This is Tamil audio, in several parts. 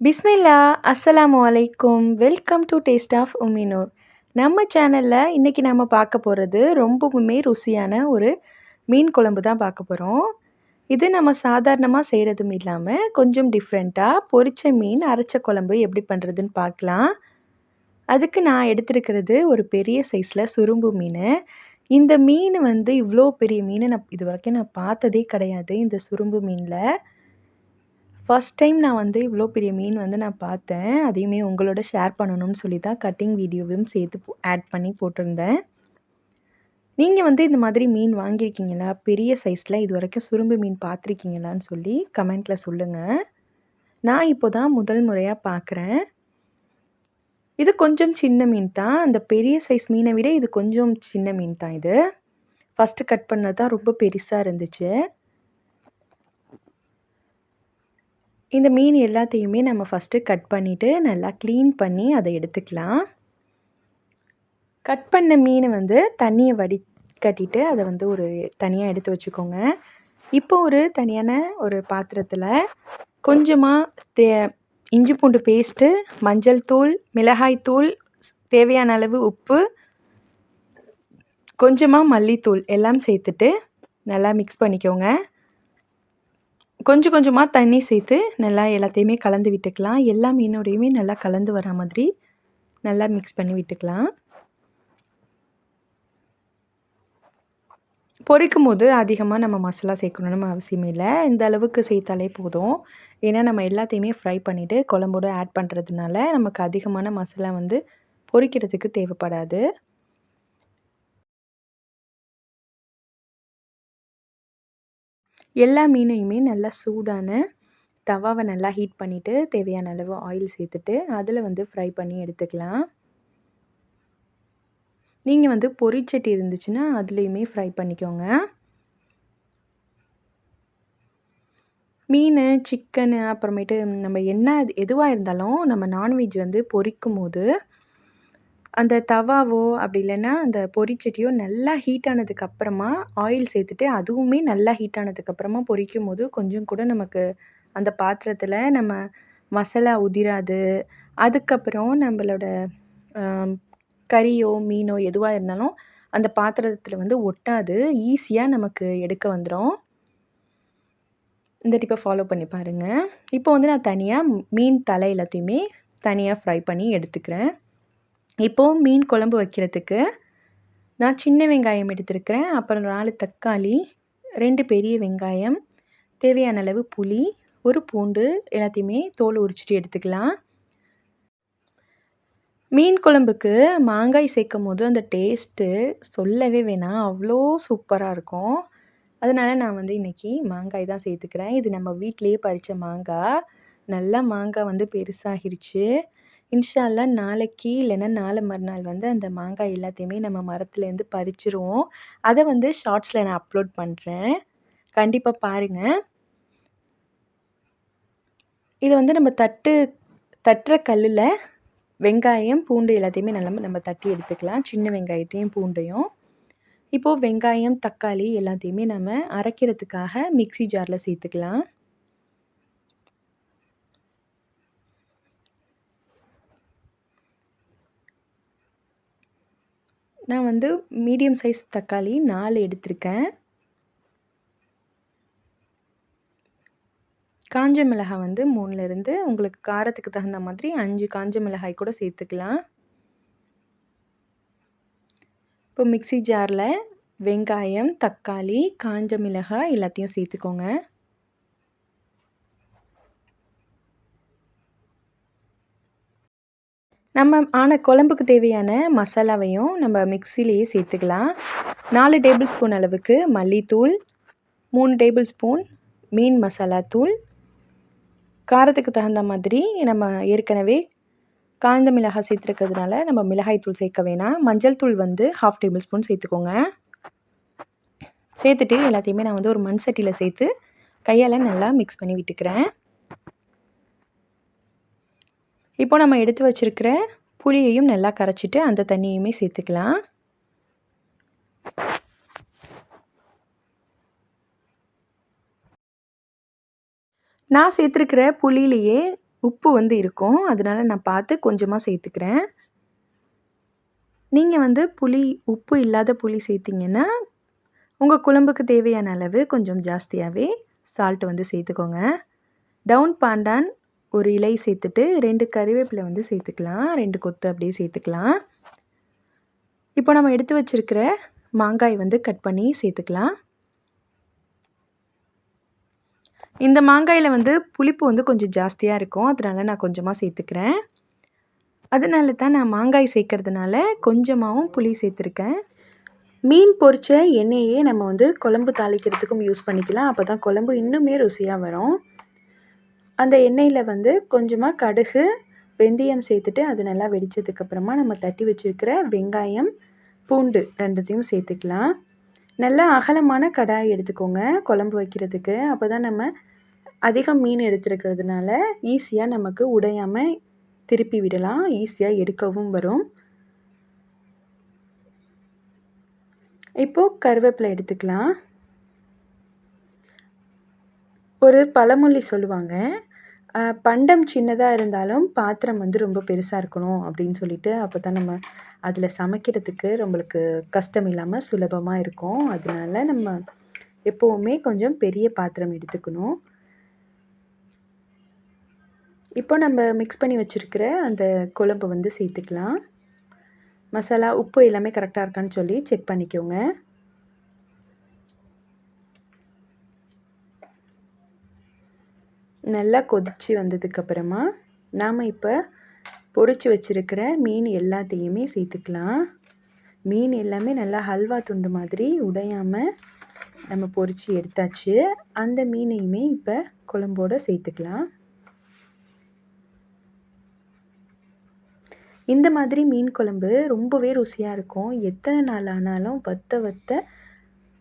பிஸ்மில்லா அஸ்ஸலாமு வலைக்கும் welcome to taste of Uminoor. நம்ம சேனலில் இன்றைக்கி நம்ம பார்க்க போகிறது ரொம்பவுமே ருசியான ஒரு மீன் குழம்பு தான் பார்க்க போகிறோம் இது நம்ம சாதாரணமாக செய்கிறதும் இல்லாமல் கொஞ்சம் டிஃப்ரெண்ட்டாக பொரிச்ச மீன் அரைச்ச குழம்பு எப்படி பண்ணுறதுன்னு பார்க்கலாம். அதுக்கு நான் எடுத்துருக்கிறது ஒரு பெரிய சைஸில் சுரும்பு மீன். இந்த மீன் வந்து இவ்வளோ பெரிய மீனை நான் இது வரைக்கும் நான் பார்த்ததே கிடையாது இந்த சுரும்பு மீனில். ஃபஸ்ட் டைம் நான் வந்து இவ்வளோ பெரிய மீன் வந்து நான் பார்த்தேன். அதையுமே உங்களோட ஷேர் பண்ணணும்னு சொல்லி தான் கட்டிங் வீடியோவையும் சேர்த்து ஆட் பண்ணி போட்டிருந்தேன். நீங்கள் வந்து இந்த மாதிரி மீன் வாங்கியிருக்கீங்களா? பெரிய சைஸில் இது வரைக்கும் சுரும்பு மீன் பார்த்துருக்கீங்களான்னு சொல்லி கமெண்ட்டில் சொல்லுங்கள் நான் இப்போ தான் முதல் முறையாக பார்க்குறேன். இது கொஞ்சம் சின்ன மீன் தான் அந்த பெரிய சைஸ் மீனை விட இது கொஞ்சம் சின்ன மீன் தான் இது. ஃபஸ்ட்டு கட் பண்ணது தான் ரொம்ப பெருசாக இருந்துச்சு. இந்த மீன் எல்லாத்தையுமே நம்ம ஃபஸ்ட்டு கட் பண்ணிவிட்டு நல்லா க்ளீன் பண்ணி அதை எடுத்துக்கலாம். கட் பண்ண மீனை வந்து தண்ணியை வடி கட்டிட்டு அதை வந்து ஒரு தனியாக எடுத்து வச்சுக்கோங்க. இப்போ ஒரு தனியான ஒரு பாத்திரத்தில் கொஞ்சமாக தே இஞ்சி பூண்டு பேஸ்ட்டு மஞ்சள் தூள் மிளகாய் தூள் தேவையான அளவு உப்பு கொஞ்சமாக மல்லித்தூள் எல்லாம் சேர்த்துட்டு நல்லா மிக்ஸ் பண்ணிக்கோங்க. கொஞ்சம் கொஞ்சமாக தண்ணி சேர்த்து நல்லா எல்லாத்தையுமே கலந்து விட்டுக்கலாம். எல்லா மீனோடையுமே நல்லா கலந்து வர மாதிரி நல்லா மிக்ஸ் பண்ணி விட்டுக்கலாம். பொரிக்கும் போது அதிகமாக நம்ம மசாலா சேர்க்கணும்னு அவசியமே இல்லை. இந்த அளவுக்கு சேர்த்தாலே போதும். ஏன்னா நம்ம எல்லாத்தையுமே ஃப்ரை பண்ணிவிட்டு குழம்போடு ஆட் பண்ணுறதுனால நமக்கு அதிகமான மசாலா வந்து பொரிக்கிறதுக்கு தேவைப்படாது. எல்லா மீனையுமே நல்லா சூடான தவாவை நல்லா ஹீட் பண்ணிவிட்டு தேவையான அளவு ஆயில் சேர்த்துட்டு அதில் வந்து ஃப்ரை பண்ணி எடுத்துக்கலாம். நீங்கள் வந்து பொரிச்சட்டி இருந்துச்சுன்னா அதுலேயுமே ஃப்ரை பண்ணிக்கோங்க. மீன் சிக்கனு அப்புறமேட்டு நம்ம என்ன எதுவாக இருந்தாலும் நம்ம நான்வெஜ் வந்து பொரிக்கும் போது அந்த தவாவோ அப்படி இல்லைன்னா அந்த பொரிச்சட்டியோ நல்லா ஹீட் ஆனதுக்கப்புறமா ஆயில் சேர்த்துட்டு அதுவுமே நல்லா ஹீட் ஆனதுக்கப்புறமா பொரிக்கும் போது கொஞ்சம் கூட நமக்கு அந்த பாத்திரத்தில் நம்ம மசாலா உதிராது. அதுக்கப்புறம் நம்மளோட கறியோ மீனோ எதுவாக இருந்தாலும் அந்த பாத்திரத்தில் வந்து ஒட்டாது. ஈஸியாக நமக்கு எடுக்க வந்துடும் இந்த டிப்பை ஃபாலோ பண்ணி பாருங்கள் இப்போ வந்து நான் தனியாக மீன் தலை எல்லாத்தையுமே தனியாக ஃப்ரை பண்ணி எடுத்துக்கிறேன். இப்போது மீன் குழம்பு வைக்கிறதுக்கு நான் சின்ன வெங்காயம் எடுத்துருக்கிறேன். அப்புறம் நாலு தக்காளி ரெண்டு பெரிய வெங்காயம் தேவையான அளவு புளி ஒரு பூண்டு எல்லாத்தையுமே தோல் உரிச்சிட்டு எடுத்துக்கலாம். மீன் குழம்புக்கு மாங்காய் சேர்க்கும் போது அந்த டேஸ்ட்டு சொல்லவே வேணாம். அவ்வளோ சூப்பராக இருக்கும். அதனால் நான் வந்து இன்றைக்கி மாங்காய் தான் சேர்த்துக்கிறேன். இது நம்ம வீட்டிலையே பறித்த மாங்காய். நல்லா மாங்காய் வந்து பெருசாகிருச்சு. இன்ஷா அல்லா நாளைக்கு இல்லைன்னா நாளை மறுநாள் வந்து அந்த மாங்காய் எல்லாத்தையுமே நம்ம மரத்துலேருந்து பறிச்சிருவோம். அதை வந்து ஷார்ட்ஸில் நான் அப்லோட் பண்ணுறேன் கண்டிப்பாக பாருங்கள் இதை வந்து நம்ம தட்டு தட்டுற கல்லில் வெங்காயம் பூண்டு எல்லாத்தையுமே நல்லா நம்ம தட்டி எடுத்துக்கலாம். சின்ன வெங்காயத்தையும் பூண்டையும். இப்போது வெங்காயம் தக்காளி எல்லாத்தையுமே நம்ம அரைக்கிறதுக்காக மிக்சி ஜாரில் சேர்த்துக்கலாம். நான் வந்து மீடியம் சைஸ் தக்காளி நாலு எடுத்திருக்கேன். காஞ்ச மிளகாய் வந்து மூணுலேருந்து உங்களுக்கு காரத்துக்கு தகுந்த மாதிரி அஞ்சு காஞ்ச மிளகாய் கூட சேர்த்துக்கலாம். இப்போ மிக்சி ஜாரில் வெங்காயம் தக்காளி காஞ்ச மிளகாய் எல்லாத்தையும் சேர்த்துக்கோங்க. நம்ம ஆன குழம்புக்கு தேவையான மசாலாவையும் நம்ம மிக்சிலேயே சேர்த்துக்கலாம். நாலு டேபிள் ஸ்பூன் அளவுக்கு மல்லித்தூள் மூணு டேபிள் ஸ்பூன் மீன் மசாலா தூள். காரத்துக்கு தகுந்த மாதிரி நம்ம ஏற்கனவே காய்ந்த மிளகாய் சேர்த்துருக்கிறதுனால நம்ம மிளகாய் தூள் சேர்க்க வேணாம். மஞ்சள் தூள் வந்து ஹாஃப் டேபிள் ஸ்பூன் சேர்த்துக்கோங்க. சேர்த்துட்டு எல்லாத்தையுமே நான் வந்து ஒரு மண் சட்டியில் சேர்த்து கையால் நல்லா மிக்ஸ் பண்ணி விட்டுக்கிறேன். இப்போ நம்ம எடுத்து வச்சுருக்கிற புளியையும் நல்லா கரைச்சிட்டு அந்த தண்ணியுமே சேர்த்துக்கலாம். நான் சேர்த்துருக்கிற புளியிலேயே உப்பு வந்து இருக்கும். அதனால நான் பார்த்து கொஞ்சமாக சேர்த்துக்கிறேன். நீங்கள் வந்து புளி உப்பு இல்லாத புளி சேர்த்திங்கன்னா உங்கள் குழம்புக்கு தேவையான அளவு கொஞ்சம் ஜாஸ்தியாகவே சால்ட் வந்து சேர்த்துக்கோங்க. டவுன் பாண்டான் ஒரு இலை சேர்த்துட்டு ரெண்டு கறிவேப்பிலை வந்து சேர்த்துக்கலாம். ரெண்டு கொத்து அப்படியே சேர்த்துக்கலாம். இப்போ நம்ம எடுத்து வச்சுருக்கிற மாங்காய் வந்து கட் பண்ணி சேர்த்துக்கலாம். இந்த மாங்காயில் வந்து புளிப்பு வந்து கொஞ்சம் ஜாஸ்தியாக இருக்கும். அதனால நான் கொஞ்சமாக சேர்த்துக்கிறேன். அதனால தான் நான் மாங்காய் சேர்க்கறதுனால கொஞ்சமாகவும் புளி சேர்த்துருக்கேன். மீன் பொரிச்ச எண்ணெயே நம்ம வந்து குழம்பு தாளிக்கிறதுக்கும் யூஸ் பண்ணிக்கலாம். அப்போ தான் குழம்பு இன்னுமே ருசியாக வரும். அந்த எண்ணெயில் வந்து கொஞ்சமாக கடுகு வெந்தயம் சேர்த்துட்டு அது நல்லா வெடித்ததுக்கப்புறமா நம்ம தட்டி வச்சுருக்கிற வெங்காயம் பூண்டு ரெண்டுத்தையும் சேர்த்துக்கலாம். நல்லா அகலமான கடாய் எடுத்துக்கோங்க குழம்பு வைக்கிறதுக்கு. அப்போ தான் நம்ம அதிகம் மீன் எடுத்துருக்கிறதுனால ஈஸியாக நமக்கு உடையாமல் திருப்பி விடலாம். ஈஸியாக எடுக்கவும் வரும். இப்போது கருவேப்பிலை எடுத்துக்கலாம். ஒரு பழமொழி சொல்லுவாங்க பண்டம் சின்னதாக இருந்தாலும் பாத்திரம் வந்து ரொம்ப பெருசாக இருக்கணும் அப்படின்னு சொல்லிட்டு அப்போ தான் நம்ம அதில் சமைக்கிறதுக்கு நம்மளுக்கு கஷ்டம் இல்லாமல் சுலபமாக இருக்கும். அதனால நம்ம எப்போவுமே கொஞ்சம் பெரிய பாத்திரம் எடுத்துக்கணும். இப்போ நம்ம மிக்ஸ் பண்ணி வச்சுருக்கிற அந்த குழம்பு வந்து சேர்த்துக்கலாம். மசாலா உப்பு எல்லாமே கரெக்டாக இருக்கான்னு சொல்லி செக் பண்ணிக்கோங்க. நல்லா கொதித்து வந்ததுக்கப்புறமா நாம் இப்போ பொறிச்சு வச்சுருக்கிற மீன் எல்லாத்தையுமே சேர்த்துக்கலாம். மீன் எல்லாமே நல்லா ஹல்வா துண்டு மாதிரி உடையாமல் நம்ம பொரித்து எடுத்தாச்சு. அந்த மீனையுமே இப்போ குழம்போடு சேர்த்துக்கலாம். இந்த மாதிரி மீன் குழம்பு ரொம்பவே ருசியாக இருக்கும். எத்தனை நாள் ஆனாலும் வத்த வத்த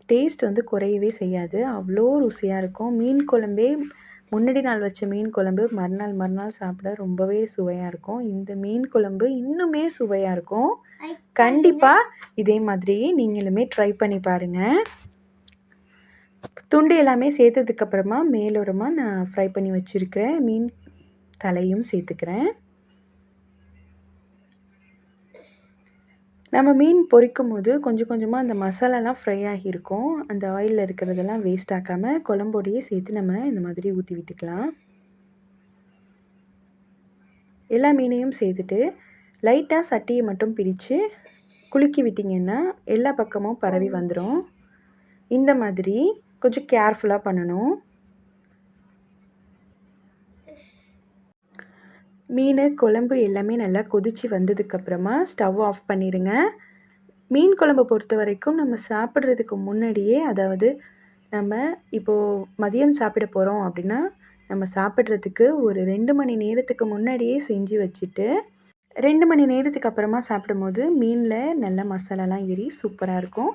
டேஸ்ட் வந்து குறையவே செய்யாது. அவ்வளோ ருசியாக இருக்கும். மீன் குழம்பே முன்னாடி நாள் வச்ச மீன் குழம்பு மறுநாள் மறுநாள் சாப்பிட ரொம்பவே சுவையாக இருக்கும். இந்த மீன் குழம்பு இன்னுமே சுவையாக இருக்கும். கண்டிப்பாக இதே மாதிரி நீங்களுமே ட்ரை பண்ணி பாருங்கள் துண்டு எல்லாமே சேர்த்ததுக்கப்புறமா மேலோரமாக நான் ஃப்ரை பண்ணி வச்சுருக்கிறேன் மீன் தலையும் சேர்த்துக்கிறேன். நம்ம மீன் பொரிக்கும் போது கொஞ்சம் கொஞ்சமாக அந்த மசாலாலாம் ஃப்ரை ஆகியிருக்கும். அந்த ஆயிலில் இருக்கிறதெல்லாம் வேஸ்ட் ஆக்காமல் குழம்போடையே சேர்த்து நம்ம இந்த மாதிரி ஊற்றி விட்டுக்கலாம். எல்லா மீனையும் சேர்த்துட்டு லைட்டாக சட்டியை மட்டும் பிடிச்சு குலுக்கி விட்டிங்கன்னா எல்லா பக்கமும் பரவி வந்துடும் இந்த மாதிரி கொஞ்சம் கேர்ஃபுல்லாக பண்ணணும். மீன் குழம்பு எல்லாமே நல்லா கொதித்து வந்ததுக்கப்புறமா ஸ்டவ் ஆஃப் பண்ணிடுங்க மீன் குழம்பு பொறுத்த வரைக்கும் நம்ம சாப்பிட்றதுக்கு முன்னாடியே அதாவது நம்ம இப்போது மதியம் சாப்பிட போகிறோம் அப்படின்னா நம்ம சாப்பிட்றதுக்கு ஒரு ரெண்டு மணி நேரத்துக்கு முன்னாடியே செஞ்சு வச்சுட்டு ரெண்டு மணி நேரத்துக்கு அப்புறமா சாப்பிடும்போது மீனில் நல்ல மசாலாலாம் ஏறி சூப்பராக இருக்கும்.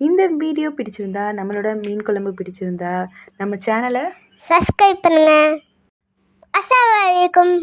இந்த வீடியோ பிடிச்சிருந்தா நம்மளோட மீன் குழம்பு பிடிச்சிருந்தா நம்ம சேனலை சப்ஸ்கிரைப் பண்ணுங்கள் அஸ்ஸலாமு அலைக்கும்.